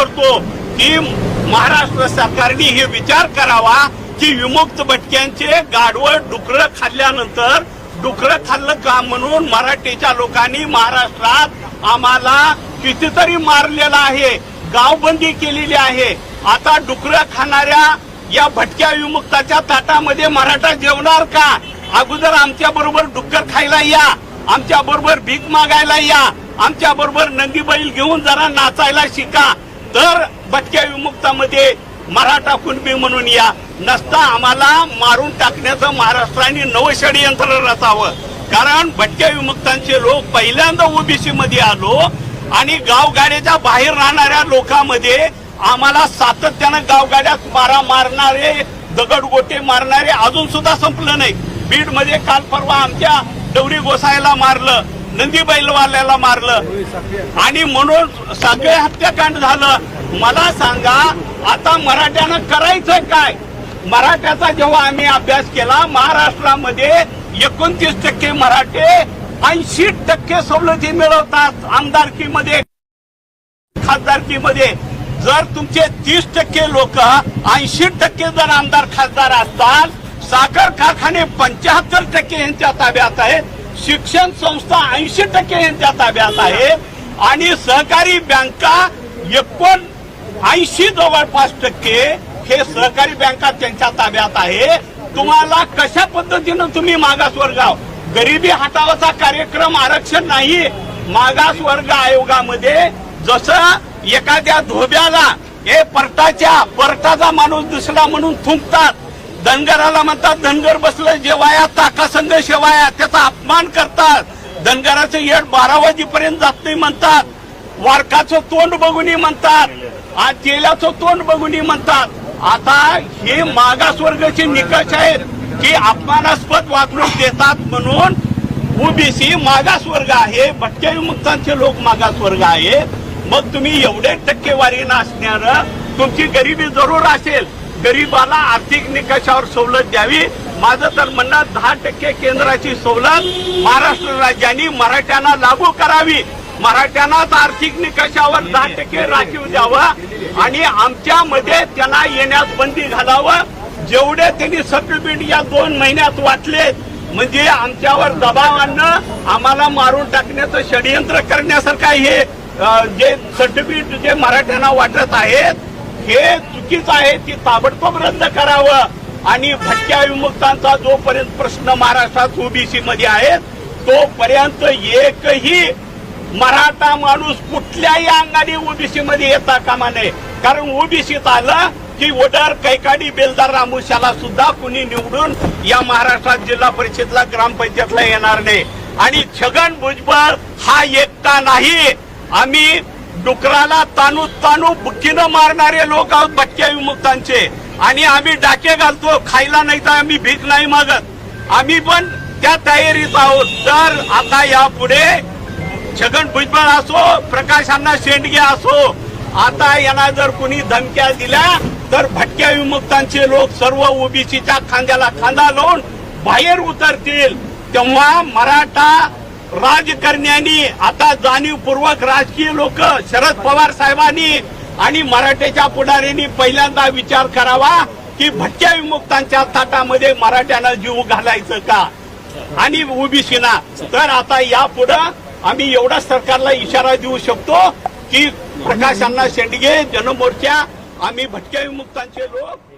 करतो की महाराष्ट्र सरकारने हे विचार करावा की विमुक्त भटक्यांचे गाडवळ डुकरं खाल्ल्यानंतर डुकरं खाल्लं का म्हणून मराठीच्या लोकांनी महाराष्ट्रात आम्हाला कितीतरी मारलेलं आहे गावबंदी केलेली आहे. आता डुकरं खाणाऱ्या या भटक्या विमुक्ताच्या ताटामध्ये मराठा जेवणार का? अगोदर आमच्या बरोबर डुक्कर खायला या आमच्या बरोबर भीक मागायला या आमच्या बरोबर नंदी बैल घेऊन जरा नाचायला शिका. तर भटक्या विमुक्तामध्ये मराठा कुणबी म्हणून या. नसता आम्हाला मारून टाकण्याचं महाराष्ट्राने नवं षडयंत्र रचावं कारण भटक्या विमुक्तांचे लोक पहिल्यांदा ओबीसी मध्ये आलो आणि गावगाड्याच्या बाहेर राहणाऱ्या लोकांमध्ये आम्हाला सातत्यानं गावगाड्यात मारा मारणारे दगडगोटे मारणारे अजून सुद्धा संपलं नाही. बीडमध्ये काल परवा आमच्या डवरी गोसायला मारलं. नंदी बैलवाल्याला मारलं. आणि म्हणून सगळे हत्याकांड झालं. मला सांगा आता मराठ्यानं करायचं काय? मराठ्याचा जेव्हा आम्ही अभ्यास केला महाराष्ट्रामध्ये एकोणतीस टक्के मराठे ऐंशी टक्के सवलती मिळवतात आमदारकीमध्ये खासदारकीमध्ये. जर तुमचे तीस टक्के लोक ऐंशी टक्के जर आमदार खासदार असतात साखर कारखाने पंच्याहत्तर टक्के यांच्या ताब्यात आहेत. शिक्षण संस्था ऐंशी टक्के यांच्या ताब्यात आहे. आणि सहकारी बँका एकोण ऐंशी जवळपास टक्के हे सहकारी बँका त्यांच्या ताब्यात आहे. तुम्हाला कशा पद्धतीनं तुम्ही मागासवर्ग वर्गाव गरिबी हटावाचा कार्यक्रम आरक्षण नाही. मागासवर्ग आयोगामध्ये जसं एखाद्या धोब्याला हे परटाच्या परटाचा माणूस दिसला म्हणून थुंकतात. धनगराला म्हणतात धनगर बसलं जेवाया ताकासंग शेवाया त्याचा अपमान करतात. धनगराचं येड बारा वाजेपर्यंत जात नाही म्हणतात. वारकाचं तोंड बघूनही म्हणतात. आज तेलाचं तोंड बघूनही म्हणतात. आता हे मागासवर्गाचे निकष आहेत की अपमानास्पद वागणूक देतात म्हणून ओबीसी मागासवर्ग आहे भटक्या विमुक्तांचे लोक मागासवर्ग आहे मग तुम्ही एवढे टक्केवारी नसणार तुमची गरिबी जरूर असेल. गरीबाला आर्थिक निकषावर सवलत द्यावी. माझं तर म्हणणं दहा टक्के केंद्राची सवलत महाराष्ट्र राज्याने मराठ्यांना लागू करावी. मराठ्यांनाच आर्थिक निकषावर दहा टक्के राखीव द्यावं. आणि आमच्या मध्ये त्यांना येण्यास बंदी घालावं. जेवढे त्यांनी सर्टिफिकेट या दोन महिन्यात वाटले म्हणजे आमच्यावर दबाव आणणं आम्हाला मारून टाकण्याचं षडयंत्र करण्यासारखं हे जे सर्टिफिकेट जे मराठ्यांना वाटत आहेत हे चुकीचं आहे ती ताबडतोब रद्द करावं. आणि भटक्या विमुक्तांचा जोपर्यंत प्रश्न महाराष्ट्रात ओबीसी मध्ये आहे तोपर्यंत एकही मराठा माणूस कुठल्याही अंगाने ओबीसी मध्ये येता कामा नये. कारण ओबीसीत आलं की वडर कैकाडी बेलदार रामुशाला सुद्धा कुणी निवडून या महाराष्ट्रात जिल्हा परिषदला ग्रामपंचायतला येणार नाही. आणि छगन भुजबळ हा एकटा नाही. आम्ही डुकराला तानू तानू बुक्कीनं मारणारे लोक आहोत भटक्या विमुक्तांचे. आणि आम्ही डाके घालतो खायला नाही तर आम्ही भीक नाही मागत. आम्ही पण त्या तयारीत आहोत. तर आता यापुढे छगन भुजबळ असो प्रकाश अण्णा शेंडगे असो आता यांना जर कुणी धमक्या दिल्या तर भटक्या विमुक्तांचे लोक सर्व ओबीसीच्या खांद्याला खांदा लावून बाहेर उतरतील. तेव्हा मराठा राजकारण्यांनी आता जाणीवपूर्वक राजकीय लोक शरद पवार साहेबांनी आणि मराठ्याच्या पुढाऱ्यांनी पहिल्यांदा विचार करावा की भटक्या विमुक्तांच्या ताटामध्ये मराठ्यांना जीव घालायचं का? आणि ओबीसीना. तर आता यापुढे आम्ही एवढा सरकारला इशारा देऊ शकतो की प्रकाशांना शेंडगे जनमोर्चा आम्ही भटक्या विमुक्तांचे लोक